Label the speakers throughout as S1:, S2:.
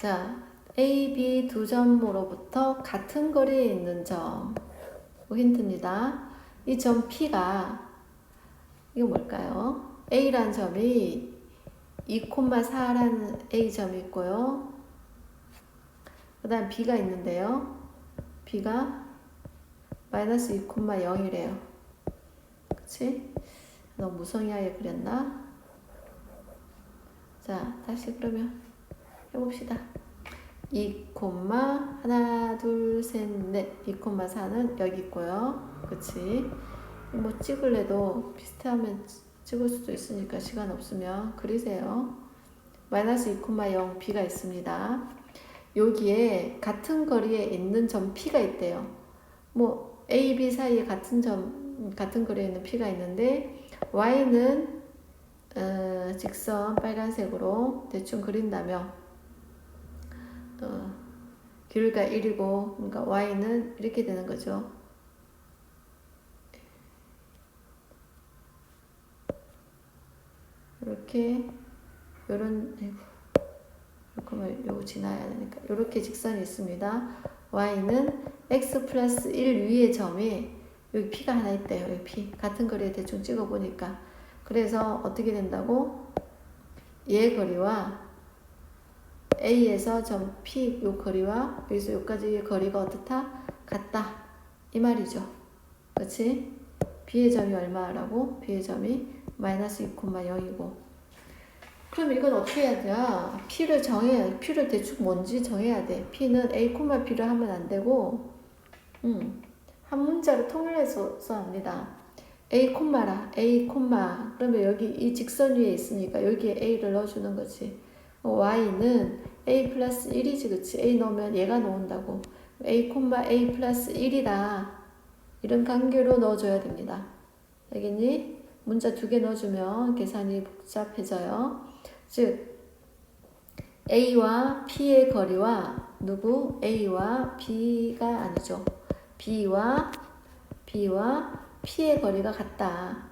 S1: 자, A, B 두 점으로부터 같은 거리에 있는 점. 그 힌트입니다. 이 점 P가 이거 뭘까요? A란 점이 2,4라는 A 점이 있고요. 그 다음 B가 있는데요. B가 마이너스 2,0이래요. 그치? 너무 무성의하게 그렸나? 자, 다시 그러면 해봅시다. 2, 하나, 둘, 셋, 넷. 2, 4는 여기 있고요. 그치? 뭐 찍을래도 비슷하면 찍을 수도 있으니까 시간 없으면 그리세요. 마이너스 2,0 B가 있습니다. 여기에 같은 거리에 있는 점 P가 있대요. 뭐 A, B 사이에 같은 점, 같은 거리에 있는 P가 있는데 Y는 어, 직선 빨간색으로 대충 그린다면 어, 길이가 1이고 그러니까 y는 이렇게 되는 거죠. 이렇게 요런 아이고 요거 지나야 되니까 이렇게 직선이 있습니다. y는 x 플러스 1 위의 점이 여기 p가 하나 있대요. 여기 p 같은 거리에 대충 찍어 보니까 그래서 어떻게 된다고 얘 거리와 A에서 점 P 요 거리와 여기서 여기까지의 거리가 어떻다? 같다. 이 말이죠. 그치? B의 점이 얼마라고? B의 점이 마이너스 2,0이고. 그럼 이건 어떻게 해야 돼? P를 정해야, P를 대충 뭔지 정해야 돼. P는 A, P를 하면 안 되고, 음, 한 문자로 통일해서 합니다. A, 라 A, 그러면 여기 이 직선 위에 있으니까 여기에 A를 넣어주는 거지. Y는 a 플러스 1이지 그치? a 넣으면 얘가 나온다고 a, a 플러스 1이다 이런 관계로 넣어줘야 됩니다 알겠니? 문자 두 개 넣어주면 계산이 복잡해져요 즉 a와 p의 거리와 누구? a와 b가 아니죠 b와 b와 p의 거리가 같다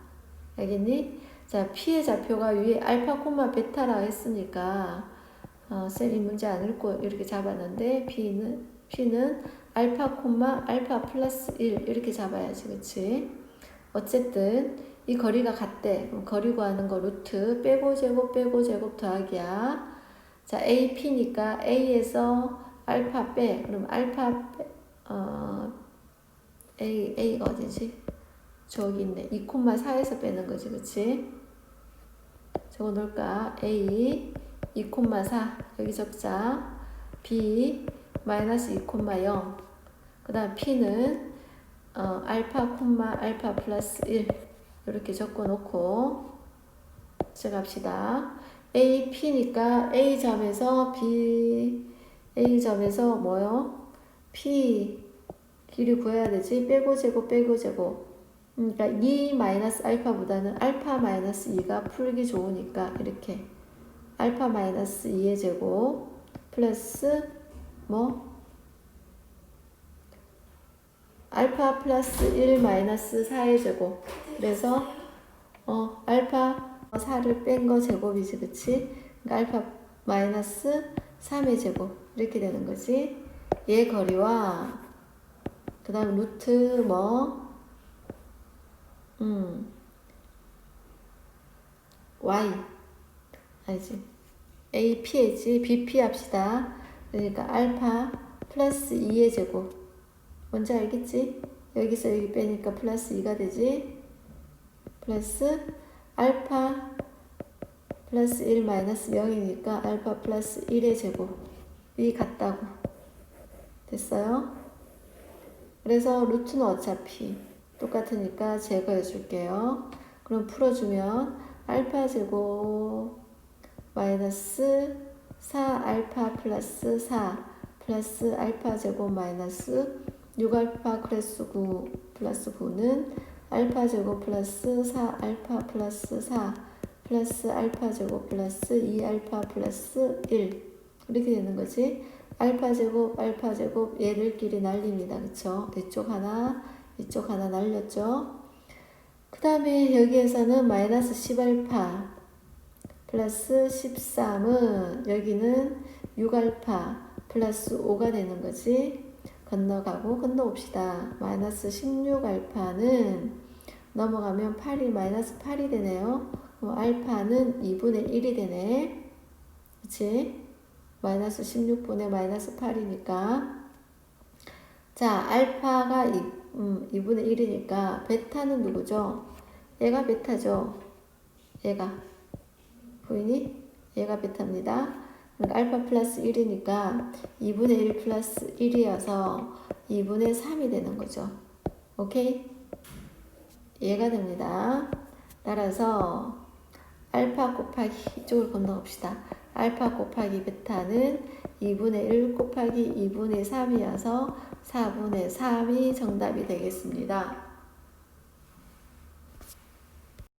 S1: 알겠니? 자, P의 좌표가 위에 알파, 콤마, 베타라 했으니까, 어, 셀이 문제 안 읽고 이렇게 잡았는데, P는, P는 알파, 콤마, 알파 플러스 1 이렇게 잡아야지, 그치? 어쨌든, 이 거리가 같대. 거리 구하는 거 루트, 빼고 제곱, 빼고 제곱 더하기야. 자, AP니까 A에서 알파 빼. 그럼 알파 빼, 어, A, A가 어디지? 저기 있네. 2,4에서 빼는 거지, 그치? 적어 놓을까? A 2,4 여기 적자 B 마이너스 2,0 그 다음 P는 어, 알파 콤마 알파 플러스 1 이렇게 적어 놓고 시작합시다. A, P니까 A 점에서 B A 점에서 뭐요? P 길이 구해야 되지? 빼고 제곱 빼고 제곱 그러니까 2 마이너스 알파보다는 알파 마이너스 2가 풀기 좋으니까 이렇게 알파 마이너스 2의 제곱 플러스 뭐? 알파 플러스 1 마이너스 4의 제곱. 그래서 어 알파 4를 뺀 거 제곱이지 그치? 그러니까 알파 마이너스 3의 제곱. 이렇게 되는 거지. 얘 거리와 그 다음 루트 뭐 음. y 알지? a p지 b p 합시다. 그러니까 알파 플러스 2의 제곱 뭔지 알겠지? 여기서 여기 빼니까 플러스 2가 되지? 플러스 알파 플러스 1 마이너스 0이니까 알파 플러스 1의 제곱이 같다고 됐어요? 그래서 루트는 어차피 똑같으니까 제거해 줄게요. 그럼 풀어주면 알파 제곱 마이너스 4 알파 플러스 4 플러스 알파 제곱 마이너스 6 알파 플러스 9 플러스 9는 알파 제곱 플러스 4 알파 플러스 4 플러스 알파 제곱 플러스 2 알파 플러스 1 이렇게 되는 거지. 알파 제곱 알파 제곱 얘들끼리 날립니다. 그쵸? 이쪽 하나 이쪽 하나 날렸죠. 그 다음에 여기에서는 마이너스 10알파 플러스 13은 여기는 6알파 플러스 5가 되는 거지. 건너가고 건너옵시다. 마이너스 16알파는 넘어가면 8이 마이너스 8이 되네요. 알파는 2분의 1이 되네. 그치? 마이너스 16분의 마이너스 8이니까. 자, 알파가 2, 음, 2분의 1이니까 베타는 누구죠? 얘가 베타죠. 얘가. 보이니? 얘가 베타입니다. 그러니까 알파 플러스 1이니까 2분의 1 플러스 1이어서 2분의 3이 되는 거죠. 오케이? 얘가 됩니다. 따라서 알파 곱하기 이쪽으로 건너갑시다. 알파 곱하기 베타는 2분의 1 곱하기 2분의 3이어서 4분의 3이 정답이 되겠습니다.